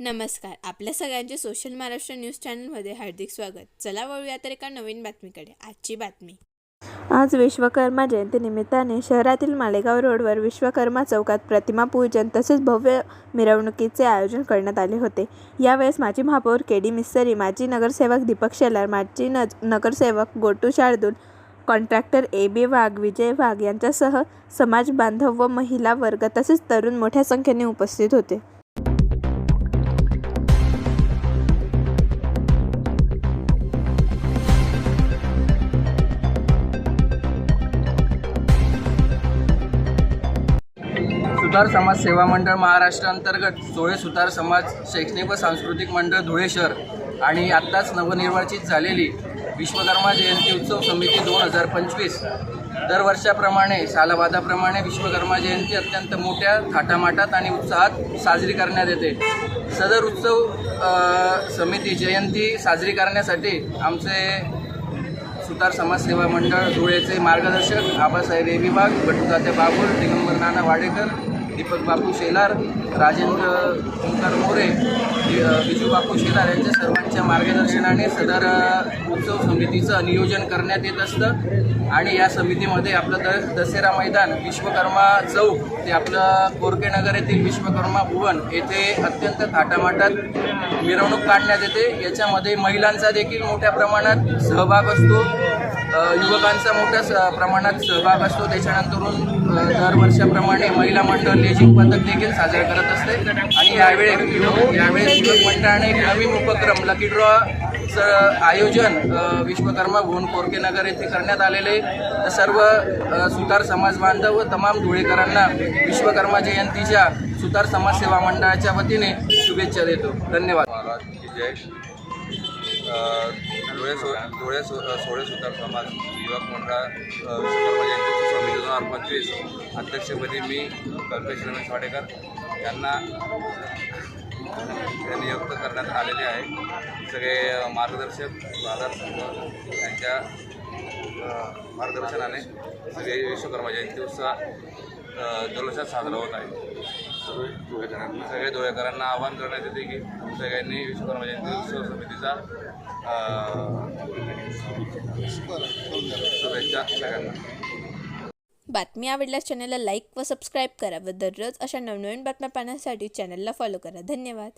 नमस्कार. आपल्या सगळ्यांचे सोशल महाराष्ट्र न्यूज चॅनलमध्ये हार्दिक स्वागत. चला वळूया तर एका नवीन बातमीकडे. आजची बातमी. आज विश्वकर्मा जयंतीनिमित्ताने शहरातील मालेगाव रोडवर विश्वकर्मा चौकात प्रतिमा पूजन तसेच भव्य मिरवणुकीचे आयोजन करण्यात आले होते. यावेळेस माजी महापौर के डी मिस्सरी माजी नगरसेवक दीपक शेलार माजी नज नगरसेवक Gotu Shardul contractor A B Wagh Vijay Wagh यांच्यासह समाज बांधव व महिला वर्ग तसेच तरुण मोठ्या संख्येने उपस्थित होते. सुतार समाज सेवा मंडळ महाराष्ट्र अंतर्गत सोळे सुतार समाज शैक्षणिक व सांस्कृतिक मंडळ धुळे शहर आणि आत्ताच नवनिर्वाचित झालेली विश्वकर्मा जयंती उत्सव समिती दोन हजार पंचवीस. दरवर्षाप्रमाणे सालाबादाप्रमाणे विश्वकर्मा जयंती अत्यंत मोठ्या थाटामाटात आणि उत्साहात साजरी करण्यात येते. सदर उत्सव समिती जयंती साजरी करण्यासाठी आमचे सुतार समाजसेवा मंडळ धुळेचे मार्गदर्शक आबासाहेब विभाग बटुतात्या बाबूर दिगंबर नाना वाडेकर दीपक बापू शेलार राजेंद्र ओंकार मोरे वि- विजू बापू शेलार यांच्या सर्वांच्या मार्गदर्शनाने सदर उत्सव समितीचं नियोजन करण्यात येत असतं. आणि या समितीमध्ये आपलं द दसेरा मैदान विश्वकर्मा चौक ते आपलं कोरकेनगर येथील विश्वकर्मा भुवन येथे अत्यंत थाटामाटात मिरवणूक काढण्यात येते. याच्यामध्ये महिलांचा देखील मोठ्या प्रमाणात सहभाग असतो. युवकांचा मोठ्या स- प्रमाणात सहभाग असतो. त्याच्यानंतरून दर दरवर्षाप्रमाणे महिला मंडळ लेझिंग पथक देखील साजरे करत असते. आणि यावेळी यावेळेस युवक मंडळाने एक नवीन उपक्रम लकी ड्रॉ आयोजन विश्वकर्मा भुवन कोरकेनगर येथे करण्यात आलेले. सर्व सुतार समाज बांधव व तमाम धुळेकरांना विश्वकर्मा जयंतीच्या सुतार समाजसेवा मंडळाच्या वतीने शुभेच्छा देतो. धन्यवाद. महाराज जय. धुळे सो धुळे सो सोळे सुतार समाज युवक मंडळ स्वामी जयंती दोन हजार पंचवीस अध्यक्षपदी मी कल्पेश रमेश वाडेकर. यांना नियुक्त करण्यात आलेले आहे. सगळे मार्गदर्शक बाजार संघ यांच्या मार्गदर्शनाने सगळे विश्वकर्मा जयंती उत्सव अ, जल्लोषात साजरा होत आहे. सगळे धुळेकरांना. आवाहन करण्यात येते की सगळ्यांनी विश्वकर्मा जयंती उत्सव समितीचा शुभेच्छा सगळ्यांना. बातमी आवडल्यास चॅनलला लाईक व सबस्क्राईब करा व दररोज अशा नवनवीन बातम्या पाहण्यासाठी चॅनलला फॉलो करा. धन्यवाद.